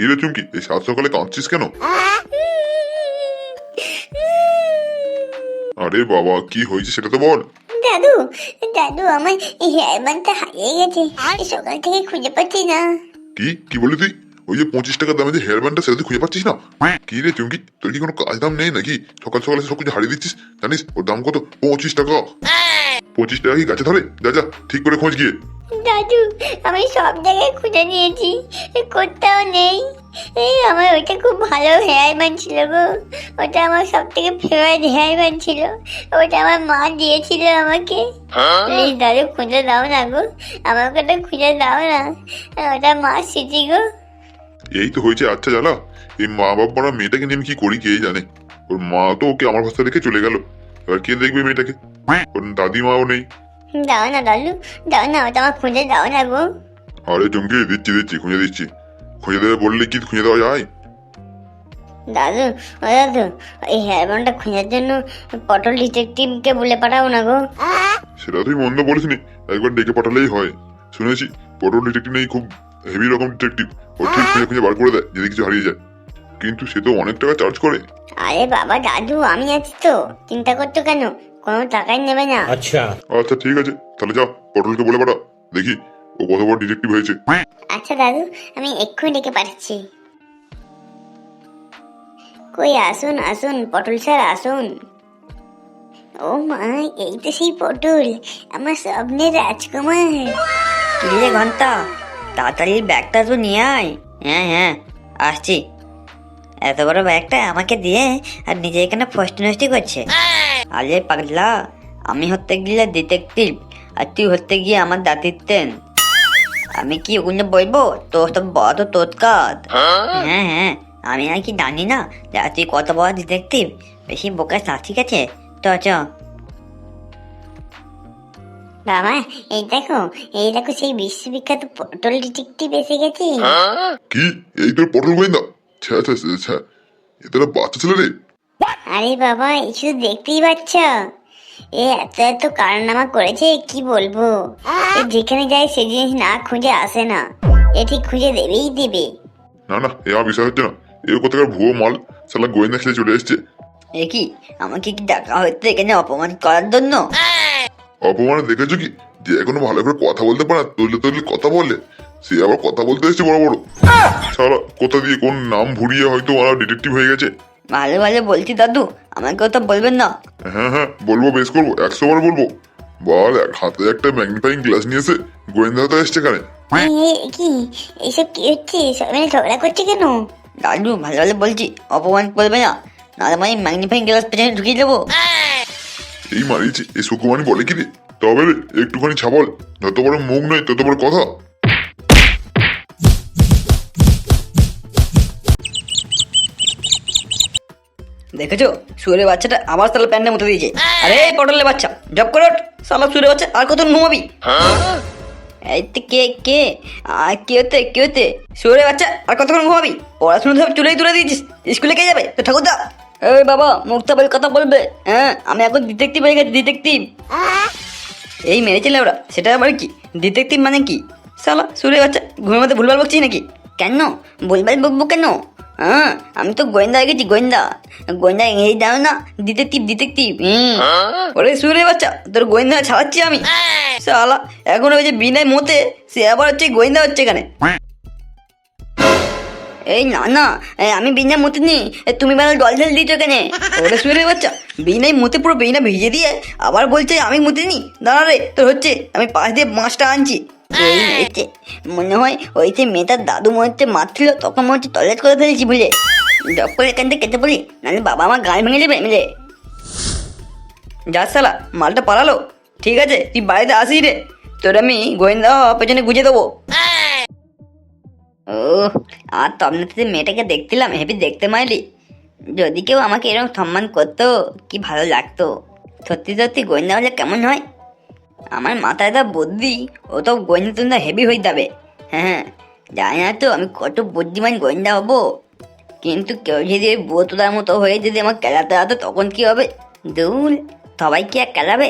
কি রে চুমকি এই সাত সকালে কাঁদছিস কেন? আরে বাবা কি হয়েছে সেটা তো বল। দাদু দাদু আমার হারিয়ে গেছে। সকাল থেকে খুঁজে পাচ্ছি না। কি? কি বললি তুই? ওই যে পঁচিশ টাকা দামে যে হেয়ার ব্যান্ডটা সেটা তুই খুঁজে পাচ্ছিস না? কি রে চুমকি তোর কি কোনো কাজ দাম নেই নাকি? সকাল সকালে সব কিছু হারিয়ে দিচ্ছিস? জানিস ওর দাম কত? পঁচিশ টাকা। পঁচিশ টাকা কি গাছে ধরে? যা যা ঠিক করে খোঁজ গিয়ে। দাদু আমি সব জায়গায় খুঁজে নিয়েছি। কোথাও নেই। এই আমার ওটা খুব ভালো হেয়ার ব্যান্ড ছিল গো। ওটা আমার সব থেকে ফেভারিট হেয়ার ব্যান্ড ছিল। ওটা আমার মা দিয়েছিল আমাকে। প্লিজ দাদু খুঁজে দাও না গো। আমাকে ওটা খুঁজে দাও না। ওটা মা স্মৃতি গো। এই তো হয়েছে আচ্ছা জ্বালা এই মা বাবারা মেয়েটাকে নিয়ে আমি কি করি কে জানে? ওর মা তো ওকে আমার ভাষা রেখে চলে গেল। এবার কে দেখবে মেয়েটাকে? ওর দাদিমাও নেই? দাও না দাদু দাও না ওটা আমার খুঁজে দাও না গো। আরে চমকে দিচ্ছি দিচ্ছি খুঁজে দিচ্ছি। খুঁজে দেবে বললে কি খুঁজে দেওয়া যায়? দাদু ও দাদু এই হেয়ার ব্যান্ডটা খোঁজার জন্য পটল ডিটেকটিভকে বলে পাঠাও না গো। সেটা তুই মন্দ বলিসনি একবার ডেকে পাঠালেই হয়। শুনেছি পটল ডিটেকটিভ নেই খুব হেভি রকম ডিটেকটিভ ও ঠিক খুঁজে খুঁজে বার করে দেয় যদি কিছু হারিয়ে যায়। কিন্তু সে তো অনেক টাকা চার্জ করে। আরে বাবা দাদু আমি আছি তো। চিন্তা করছ কেন? কোনো টাকাই নেবে না। আচ্ছা। আচ্ছা ঠিক আছে। তাহলে যাও পটলকে বলে পাঠাও দেখি ও কত বড় ডিটেকটিভ হয়েছে। আচ্ছা দাদু আমি এক্ষুনি ডেকে পাঠাচ্ছি। কই আসুন আসুন পটল স্যার আসুন। ও মা এই তো সেই পটল আমার স্বপ্নের রাজকুমার। কিলে ঘণ্টা তাড়াতাড়ি ব্যাগটা তো নিয়ে আয়। হ্যাঁ হ্যাঁ আসছি। এত বড় ব্যাগটা আমাকে দিয়ে আর নিজে এখানে ফষ্টি নষ্টি করছে। আরে পাগলা আমি হতে গেলে ডিটেকটিভ আর তুই হতে গিয়ে আমার দাদিতেন আমি কি ওগুলো বলব তোর তো বড় তো তোর কাজ হ্যাঁ হ্যাঁ আমি আর কি জানি না যে তুই কত বড় ডিটেকটিভ বেশি বোকা না ঠিক আছে তো চ। বাবা এই দেখো এই দেখো সেই বিশ্ববিখ্যাত পটল ডিটেকটিভ এসে গেছে। কি? এই তোর পটল গোয়েন্দা ছ্যা ছ্যা ছ্যা, ছ্যা। এ তোরা বাচ্চা ছেলে রে? আরে বাবা শুধু দেখতেই পাচ্ছ? এ এত এত কারনামা করেছে কি বলব? এ যেখানে যায় সে জিনিস না খুঁজে আসে না। এ ঠিক খুঁজে দেবেই দেবে। না না এ বিশ্বাস হচ্ছে না। এর কোথাকার ভুয়ো মাল? সালা গোয়েন্দা খেলে চলে এসছে। এ কি আমাকে কি ডাকা হচ্ছে এখানে অপমান করার জন্য? অপমান দেখেছ কি? যে এখনও ভালো করে কথা বলতে পারে না তৈলে তৈলে কথা বলে। সে আবার কথা বলতে এসছে বড় বড়। সারা কোথা দিয়ে কোন নাম ভুরিয়ে হয়তো ওরা ডিটেকটিভ হয়ে গেছে। ভালো ভালো বলছি দাদু আমাকে তো বলবেন না? হ্যাঁ হ্যাঁ বলব বেশ করব একশো বার বলব। বল এক হাতে একটা ম্যাগনিফাইং গ্লাস নিয়ে এসে গোয়েন্দা হতে এসছে এ, কি এইসব কি হচ্ছে? সবাই মিলে ঝগড়া করছে কেন? দাদু ভালো ভালো বলছি অপমান করবে না। নাহলে মানে ম্যাগনিফাইং গ্লাস পেছনে ঢুকিয়ে দেবো। এই মারিয়েছি এই সুকুমানি বলে কি রে? তবে রে একটুখানি ছাবল যত বড় মুখ নয় তত বড় কথা। দেখেছ? সুরের বাচ্চাটা আবার তাহলে প্যান্ডের মতো দিয়েছে। আরে, পটলের বাচ্চা, জব করে ওঠ। সালা সুরের বাচ্চা, আর কত ঘুমাবি? এই তো কে কে? আর কে হতে কে হতে? সুরের বাচ্চা, আর কতক্ষণ ঘুমাবি? পড়াশোনা সব চুলেই তুলে দিয়েছিস। স্কুলে কে যাবে? তো ঠাকুরদা। এই বাবা, মুক্তা বলে কথা বলবে। হ্যাঁ আমি এখন ডিটেকটিভ হয়ে গেছি, ডিটেকটিভ। এই মেরেছিলে ওরা। সেটা আবার কি? ডিটেকটিভ মানে কি? সালা সুরে বাচ্চা ঘুমের মধ্যে ভুলভাল বকছিস নাকি? কেন? ভুলভাল বকবো কেন? হ্যাঁ আমি তো গোয়েন্দা হয়ে গেছি গোয়েন্দা। গোয়েন্দা এই জানো না? ডিটেকটিভ ডিটেকটিভ ওরে সুরে বাচ্চা তোর গোয়েন্দা ছাড়াচ্ছি আমি। সালা এখন ওই যে বিনায় মতে সে আবার হচ্ছে গোয়েন্দা হচ্ছে এখানে। এই না না আমি বিনা মতে নি। তুমি বেলা জল ঢেল দিচ্ছ কেন ওরে শুয়ে বাচ্চা বিনাই মতে পুরো বিনা ভিজে দিয়ে আবার বলছে আমি মতে নি। দাঁড়া রে তোর হচ্ছে আমি পাশ দিয়ে মাছটা আনছি। এই মেয়েছে মনে হয় ওই যে মেয়েটার দাদু মনে মারছিল তখন মনে হচ্ছে টয়লেট করে ফেলেছি বুঝলে। করে এখান থেকে কেটে পড়ি নাহলে বাবা আমার গায়ে ভেঙে দেবে মিলে যাস সালা মালটা পালালো। ঠিক আছে তুই বাড়িতে আসিস রে। তোর আমি গোয়েন্দা পেছনে গুজে দেবো। ও আর তমনাতে মেয়েটাকে দেখছিলাম হেবি দেখতে মাইলি। যদি কেউ আমাকে এরকম সম্মান করতো কি ভালো লাগতো। সত্যি সত্যি গোয়েন্দা হলে কেমন হয়? আমার মাথায় তো বুদ্ধি, ও তো গোয়েন্দা তুন্দা হেভি হয়ে যাবে। হ্যাঁ জানি না তো আমি কত বুদ্ধিমান গোয়েন্দা হব। কিন্তু কেউ যদি ওই বোতলার মতো হয়ে যদি আমার কেলাতে আসতো তখন কি হবে? দুল সবাই কি আর কেলাবে?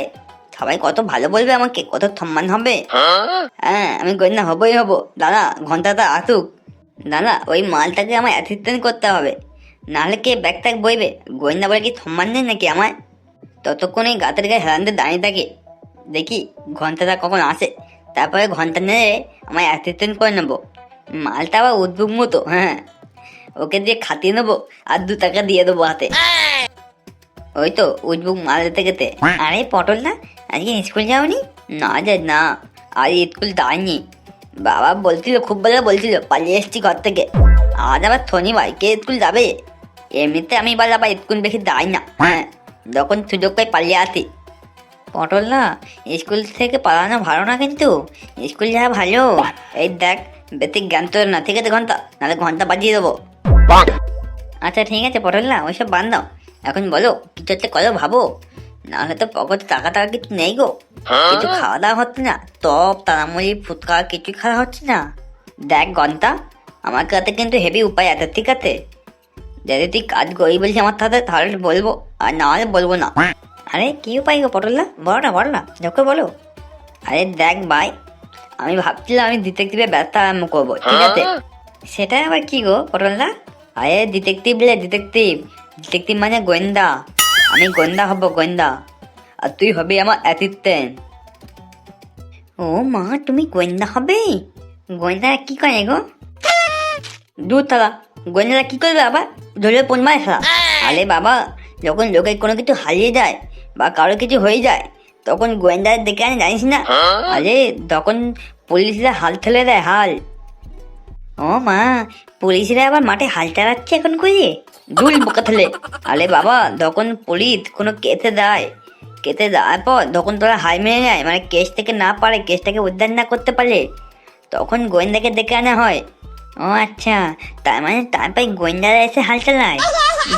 সবাই কত ভালো বলবে আমাকে, কত সম্মান হবে? হ্যাঁ আমি গোয়েন্দা হবই হব। দাদা, ঘন্টাটা আসুক। দাদা, ওই মালটাকে আমার অ্যাসিস্ট্যান্ট করতে হবে। নাহলে কে ব্যাগ ট্যাগ বইবে? গোয়েন্দা বলে কি সম্মান নেই নাকি আমার ততক্ষণ এই গাতের গায়ে হেলানতে দাঁড়িয়ে থাকে। দেখি ঘন্টাটা কখন আসে। তারপরে ঘণ্টা নিয়ে আমার অ্যাসিস্ট্যান্ট করে নেব। মালটা আবার উদ্বুক মতো হ্যাঁ। ওকে দিয়ে খাটিয়ে নেব আর দু টাকা দিয়ে দেবো হাতে। ওই তো উদ্বুক মাল দিতে গেতে। আরে পটল না আজকে স্কুল যাওনি? না যে, না। আজ স্কুল যায়নি বাবা বলছিল, খুব ভালো বলছিল, পালিয়ে এসেছি ঘর থেকে। আজ আবার শনিবার, কে স্কুল যাবে? এমনিতে আমি বলে আবার স্কুল বেশি যাই না হ্যাঁ। যখন সুযোগ পাই পালিয়ে আসি। পটল না স্কুল থেকে পালানো ভালো না কিন্তু। স্কুল যাওয়া ভালো। এই দেখ বেতিক জ্ঞান তোর না ঠিক আছে ঘণ্টা নাহলে ঘণ্টা বাজিয়ে দেবো। আচ্ছা ঠিক আছে পটল না ওইসব বাদ দাও। এখন বলো কিছু একটা করো ভাবো। নাহলে তো পকেটে টাকা টাকা কিছু নেই গো। কিছু খাওয়া দাওয়া হচ্ছে না টপ তারামুড়ি ফুচকা কিছু খাওয়া হচ্ছে না। দেখ গন্তা আমার কাছে কিন্তু হেভি উপায় আছে ঠিক আছে? যদি তুই কাজ করি বলছি আমার সাথে তাহলে বলব আর না হলে বলব না। আরে কি উপায় গো পটলদা বলো না বলো না যখন বলো। আরে দেখ ভাই আমি ভাবছিলাম আমি ডিটেকটিভে ব্যবসা আরম্ভ করব ঠিক আছে? সেটা আবার কি গো পটলদা আরে ডিটেকটিভ বলে ডিটেকটিভ ডিটেকটিভ মানে গোয়েন্দা। আমি গোয়েন্দা হব গোয়েন্দা। আর তুই হবি আমার অ্যাসিস্ট্যান্ট ও মা তুমি গোয়েন্দা হবে? গোয়েন্দারা কি করে গো? দূর থাকা গোয়েন্দারা কি করবে আবার? ধরে পনমায় খেলা আরে বাবা যখন লোকের কোনো কিছু হারিয়ে যায় বা কারও কিছু হয়ে যায় তখন গোয়েন্দাদের দেখে আনি জানিস না? আরে তখন পুলিশরা হাল ঠেলে দেয় হাল। ও মা পুলিশরা আবার মাঠে হাল চালাচ্ছে এখন করে দুল বোকা থেলে। আরে বাবা তখন পুলিশ কোনো কেসে দেয় কেসে দেওয়ার পর তখন তোরা হাই মেনে নেয় মানে কেস থেকে না পারে কেসটাকে উদ্ধার না করতে পারে তখন গোয়েন্দাকে ডেকে আনা হয়। ও আচ্ছা তার মানে তারপরে গোয়েন্দারা এসে হাল চালায়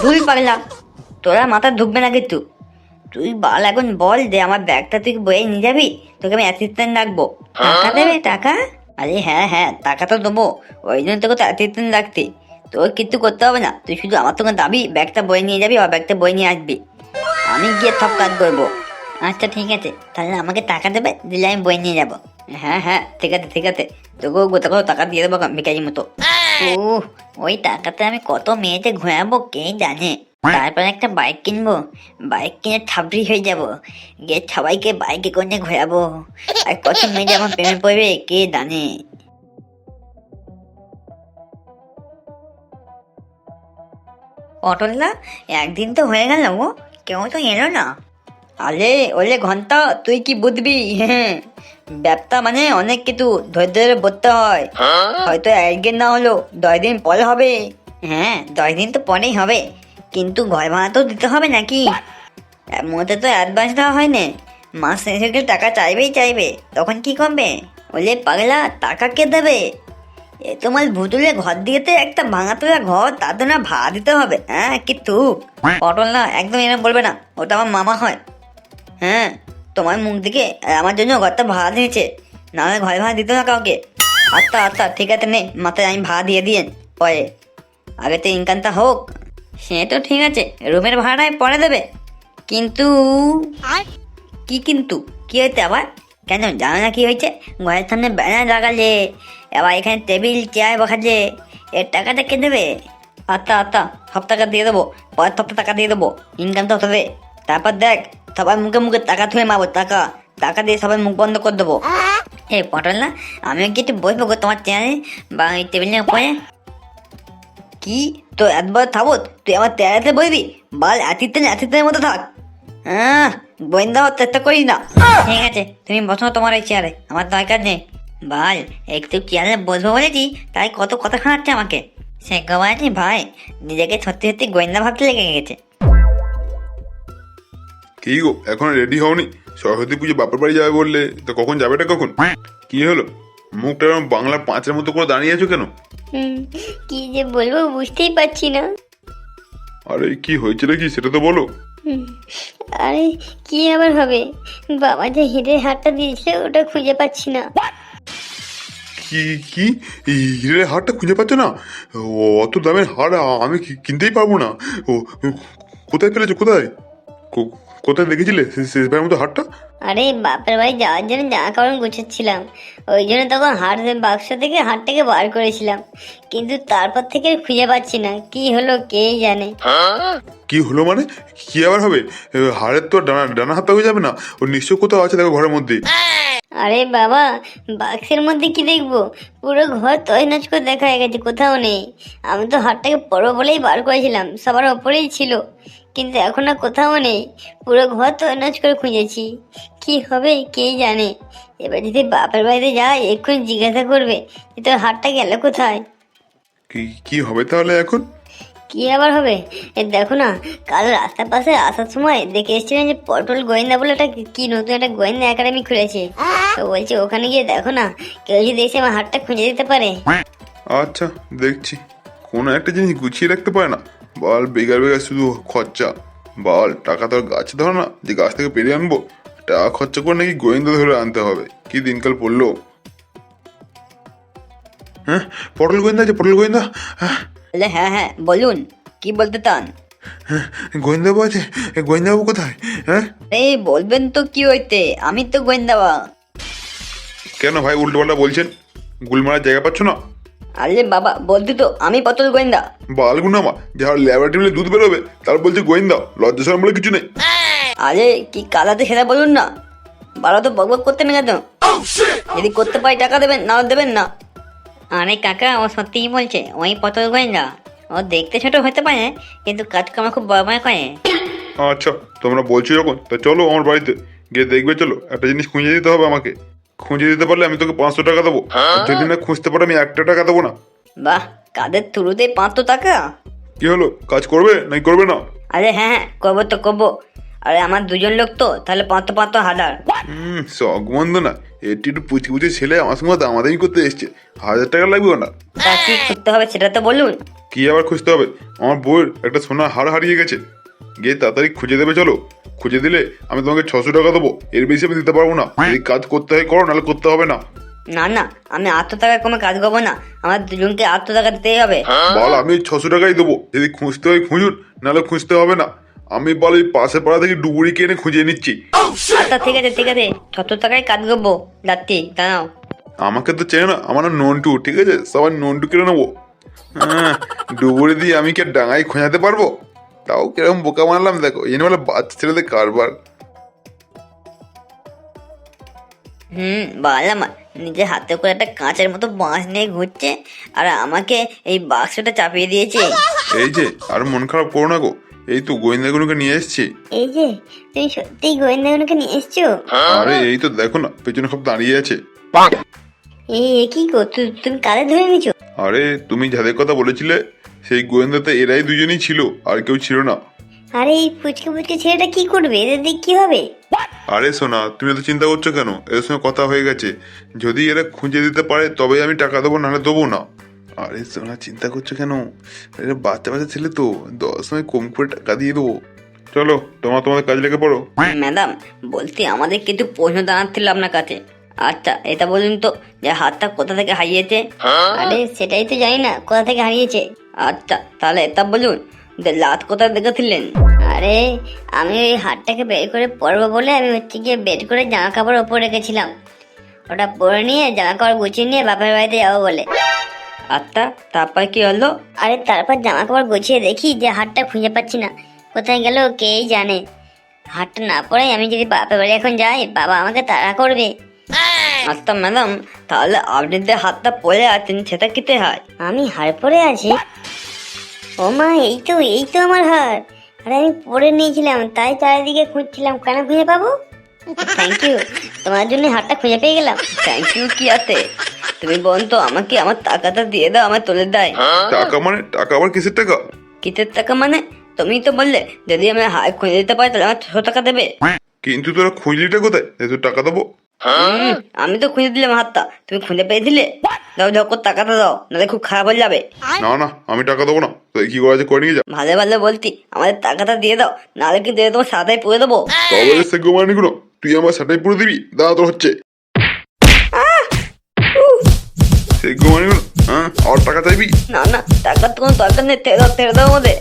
ভুল পাগলা তোরা মাথা ঢুকবে না কিন্তু। তুই বল এখন বল যে আমার ব্যাগটা তুই বয়ে নিয়ে যাবি? তোকে আমি অ্যাসিস্ট্যান্ট রাখব টাকা দেবে টাকা? আরে হ্যাঁ হ্যাঁ টাকা তো দেবো। ওই জন্য তোকে তো অ্যাসিস্ট্যান্ট রাখতে তোর কিছু করতে হবে না। তুই শুধু আমার তোকে দাবি ব্যাগটা বয়ে নিয়ে যাবি আর ব্যাগটা বয়ে নিয়ে আসবি। আমি গিয়ে সব কাজ করব। আচ্ছা ঠিক আছে। তাহলে আমাকে টাকা দেবে দিলে আমি বয়ে নিয়ে যাব। হ্যাঁ হ্যাঁ ঠিক আছে ঠিক আছে। তোকেও গোটাকেও টাকা দিয়ে দেবো ভিকারি মতো। ও ওই টাকাতে আমি কত মেয়েতে ঘোরাবো কে জানে? তারপর একটা বাইক কিনবো। বাইক কিনে থাবড়ি হয়ে যাব। গিয়ে সবাইকে বাইকে করে ঘোরাবো। আর কত মেয়ে আমার প্রেমে পড়বে কে জানে? পটলদা একদিন তো হয়ে গেল গো। কেউ তো এলো না। আরে ওলে ঘণ্টা তুই কি বুঝবি? হ্যাঁ ব্যবসা মানে অনেক কিছু ধৈর্য ধরে বলতে হয়। হয়তো একদিন না হলো দশ দিন পরে হবে। হ্যাঁ দশ দিন তো পরেই হবে। কিন্তু ঘর ভাড়া তো দিতে হবে নাকি? মধ্যে তো অ্যাডভান্স দেওয়া হয় না মাস শেষে টাকা চাইবেই চাইবে। তখন কি করবে ওলে পাগলা, টাকা কে দেবে? এ তোমার ভুতুলে ঘর দিয়েতে একটা ভাঙা তোলা ঘর, তাতে না ভাড়া দিতে হবে। হ্যাঁ কিন্তু পটল না, একদম এরকম বলবে না। ওটা আমার মামা হয়। হ্যাঁ তোমার মুখ দিকে আমার জন্য ঘরটা ভাড়া দিয়েছে। নাহলে ঘর ভাড়া দিত না কাউকে। আচ্ছা আচ্ছা ঠিক আছে, নে, মাথায় আমি ভাড়া দিয়ে দিয়েন, পরে। আগে তো ইনকামটা হোক। সে তো ঠিক আছে রুমের ভাড়ায় পরে দেবে। কিন্তু কি কিন্তু? কি হয়েছে আবার? কেন জানো না কি হয়েছে? ঘরের সামনে ব্যানার লাগালে এবার এখানে টেবিল চেয়ার বসালে এর টাকাটা কে দেবে? আচ্ছা আচ্ছা সব টাকা দিয়ে দেবো পরের সপ্তাহ টাকা দিয়ে দেবো ইনকাম তো হবে। তারপর দেখ সবার মুখে মুখে টাকা ধুয়ে মারবো টাকা টাকা দিয়ে সবাই মুখ বন্ধ করে দেবো। এ পটল না আমিও কি একটু বসবো তোমার চেয়ারে বা এই টেবিলের উপরে? কি? তো একবার থাকো তুই আমার তেরাতে বলবি বাল অ্যাথিতেন অ্যাথিতের মতো থাক। হ্যাঁ গোয়েন্দা হওয়ার চেষ্টা করিস না। ঠিক আছে তুমি বসো তোমার এই চেয়ারে আমার দরকার নেই। বাল একটু চেয়ারে বসবো বলেছি তাই কত কথা শোনাচ্ছে আমাকে। সে গবাইছি ভাই নিজেকে সত্যি সত্যি গোয়েন্দা ভাবতে লেগে গেছে। কি গো এখন রেডি হওনি? সরস্বতী পুজো বাপের বাড়ি যাবে বললে তো কখন যাবেটা কখন? কি হলো? মুখটা এরকম বাংলা পাঁচের মতো করে দাঁড়িয়ে আছো কেন? কি যে বলব বুঝতেই পারছি না। আরে কি হয়েছিল কি সেটা তো বলো। আরে কি আবার হবে? বাবা যে হিরের হাটটা দিয়েছিল ওটা খুঁজে পাচ্ছি না। কি কি? হিরের হারটা খুঁজে পাচ্ছ না? ও, অত দামের হার আমি কি- কিনতেই পারব না। ও কোথায় পেলেছো কোথায়? কোথায় দেখেছিলে? সে- শেষবারের মতো হারটা আরে বাপের বাড়ি যাওয়ার জন্য জামা কাপড় গুছাচ্ছিলাম। ওই জন্য তখন হাট বাক্স থেকে হাটটাকে বার করেছিলাম। কিন্তু তারপর থেকে খুঁজে পাচ্ছি না। কি হলো কে জানে? কি হলো মানে? কি আবার হবে? হাড়ের তো ডানা ডানা হাতে হয়ে যাবে না? ও নিশ্চয় কোথাও আছে দেখো ঘরের মধ্যে। আরে বাবা বাক্সের মধ্যে কি দেখব? পুরো ঘর তছনছ করে দেখা হয়ে গেছে কোথাও নেই। আমি তো হাটটাকে পড়ব বলেই বার করেছিলাম। সবার ওপরেই ছিল। কিন্তু এখন আর কোথাও নেই। পুরো ঘর তছনছ করে খুঁজেছি। কি হবে কে জানে? এবার যদি বাপের বাড়িতে যায় এক্ষুনি জিজ্ঞাসা করবে যে তোর হাটটা গেল কোথায়। কি কি হবে তাহলে এখন? কি আবার হবে? এ দেখো না কাল রাস্তার পাশে আসার সময় দেখে এসেছিলেন যে পটল গোয়েন্দা বলে একটা কি- কি নতুন একটা গোয়েন্দা একাডেমি খুলেছে। তো বলছি ওখানে গিয়ে দেখো না কেউ যদি এসে আমার হাতটা খুঁজে দিতে পারে। আচ্ছা দেখছি। কোনো একটা জিনিস গুছিয়ে রাখতে পারে না। বল বেগার বেগার শুধু খরচা। বল টাকা তো গাছে ধরে না যে গাছ থেকে পেরে আনব টাকা খরচা করে নাকি গোয়েন্দা ধরে আনতে হবে। কি দিনকাল পড়ল? হ্যাঁ পটল গোয়েন্দা আছে পটল গোয়েন্দা? হ্যাঁ। হ্যাঁ হ্যাঁ বলুন কি বলতে চান? হ্যাঁ, গোয়েন্দাবাবু আছে এ, গোয়েন্দাবাবু কোথায়? হ্যাঁ? এই বলবেন তো কি হইতে আমি তো গোয়েন্দাবা কেন ভাই উল্টো পাল্টা বলছেন? গুল মারার জায়গা পাচ্ছ না? আরে বাবা বলতে তো আমি পটল গোয়েন্দা। বালগুনামা যার ল্যাবরেটরি দুধ বেরোবে তার বলছে গোয়েন্দা লজ্জা সরম বলে কিছু নেই। আরে কি কালাতে সেটা বলুন না? বারো তো বকবক করতে না কেন? যদি করতে পারি টাকা দেবেন না দেবেন না। আরে কাকা ও সত্যিই বলছে ওই পটল গোয়েন্দা। ও দেখতে ছোট হতে পারে কিন্তু কাজকামা খুব বড় বড় করে। আচ্ছা তোমরা বলছো যখন তা চলো আমার বাড়িতে গিয়ে দেখবে চলো। একটা জিনিস খুঁজে দিতে হবে আমাকে। খুঁজে দিতে পারলে আমি তোকে পাঁচশো টাকা দেবো। যদি না খুঁজতে পারো আমি একটা টাকা দেবো না। বাহ কাদের থ্রুতে পাঁচশো টাকা? কি হলো কাজ করবে নাকি করবে না? আরে হ্যাঁ হ্যাঁ করব তো করব। আরে আমার দুজন লোক তো তাহলে পাঁচশো পাঁচশো হাজার। হুম শখবন্ধ না। এটি একটু পুচি পুচি ছেলে আমার সঙ্গে দামাদামি করতে এসছে। হাজার টাকা লাগবে না? তা কি করতে হবে সেটা তো বলুন। কি আবার খুঁজতে হবে? আমার বউয়ের একটা সোনা হার হারিয়ে গেছে। গিয়ে তাড়াতাড়ি খুঁজে দেবে চলো। খুঁজে দিলে আমি তোমাকে ছশো টাকা দেবো। এর বেশি আমি দিতে পারব না। যদি কাজ করতে হয় করো নাহলে করতে হবে না। না না আমি আটশো টাকা কমে কাজ করব না। আমার দুজনকে আটশো টাকা দিতেই হবে বল আমি ছশো টাকাই দেবো। যদি খুঁজতে হয় খুঁজুন নাহলে খুঁজতে হবে না। আমি বল এই পাশের পাড়া থেকে ডুবুরি কিনে খুঁজে নিচ্ছি। আচ্ছা ঠিক আছে ঠিক আছে। ছশো টাকায় কাজ করব। রাত্রি দাঁড়াও। আমাকে তো চেনে না আমার নাম নন্টু ঠিক আছে? সবাই নন্টু কিনে নেব। হ্যাঁ ডুবুরি দিয়ে আমি কি আর ডাঙায় খোঁজাতে পারব? তাও কীরকম বোকা মারলাম দেখো এই বলে বাচ্চা ছেলেদের কারবার। হুম বললাম নিজে হাতে করে একটা কাঁচের মতো বাঁশ নিয়ে ঘুরছে আর আমাকে এই বাক্সটা চাপিয়ে দিয়েছে। এই যে আর মন খারাপ করো না গো। এই তো গোয়েন্দাগুলোকে নিয়ে এসছি। এই যে তুমি সত্যিই গোয়েন্দাগুলোকে নিয়ে এসছো? আরে এই তো দেখো না পেছনে সব দাঁড়িয়ে আছে। এই কি গো তুমি কাদের ধরে নিছো আরে তুমি যাদের কথা বলেছিলে সেই গোয়েন্দাতে এরাই দুজনেই ছিল আর কেউ ছিল না। আরে এই ফুচকে ফুচকে ছেলেটা কি করবে? এদের দিয়ে কি হবে? আরে সোনা তুমি তো চিন্তা করছ কেন? এদের সঙ্গে কথা হয়ে গেছে। যদি এরা খুঁজে দিতে পারে তবেই আমি টাকা দেবো নাহলে দেবো না। আরে সোনা চিন্তা করছ কেন? এরা বাচ্চা বাচ্চা ছেলে তো দশ সময় কম করে টাকা দিয়ে দেবো। চলো তোমার তোমাদের কাজ লেগে পড়ো। ম্যাডাম বলতে আমাদের কিছু প্রশ্ন জানার ছিল আপনার কাছে। আচ্ছা এটা বলুন তো যে হাতটা কোথা থেকে হারিয়েছে? আরে সেটাই তো জানি না কোথা থেকে হারিয়েছে? আচ্ছা তাহলে এটা বলুন যে লাত কোথায় দেখেছিলেন? আরে আমি ওই হাটটাকে বের করে পরবো বলে আমি হচ্ছে গিয়ে বের করে জামা কাপড় ওপর রেখেছিলাম। ওটা পরে নিয়ে জামা কাপড় গুছিয়ে নিয়ে বাপের বাড়িতে যাব বলে। আচ্ছা তারপর কি হলো? আরে তারপর জামা কাপড় গুছিয়ে দেখি যে হাটটা খুঁজে পাচ্ছি না। কোথায় গেল কেই জানে? হাটটা না পরে আমি যদি বাপের বাড়ি এখন যাই বাবা আমাকে তাড়া করবে। আচ্ছা ম্যাডাম তাহলে আপনি যে হাতটা পড়ে আছেন সেটা কিতে হয় আমি হাড় পরে আছি। ও মা এই তো এই তো আমার হার। আরে আমি পরে নিয়েছিলাম তাই চারিদিকে খুঁজছিলাম। কেন খুঁজে পাবো? থ্যাংক ইউ তোমার জন্য হারটা খুঁজে পেয়ে গেলাম। থ্যাংক ইউ কি আছে? তুমি বোন তো আমাকে আমার টাকাটা দিয়ে দাও আমার তুলে দেয় টাকা মানে? টাকা আবার কিসের টাকা? কিসের টাকা মানে? তুমি তো বললে যদি আমি হাই খুঁজে দিতে পারি তাহলে আমার ছশো টাকা দেবে। কিন্তু তোরা খুঁজলিটা কোথায়? যে তোর টাকা দেবো। আমি তো খুঁজে দিলাম হাতটা। তুমি খুঁজে পেয়ে দিলে দাও দাও করে টাকাটা দাও নাহলে খুব খারাপ হয়ে যাবে। না না আমি টাকা দেবো না। তো কি করা করে নিয়ে যা ভালো ভালো বলতি আমাদের টাকাটা দিয়ে দাও নাহলে কিন্তু এ তোমার সাদাই পুড়ে দেবো। তবে সে গোমানি গুলো তুই আমার সাটাই পুরো দিবি। দাদা তোর হচ্ছে। সেই গোমানি গুলো হ্যাঁ আর টাকা চাইবি? না না টাকার তো কোনো দরকার নেই তেরো তেরো দাও আমাদের।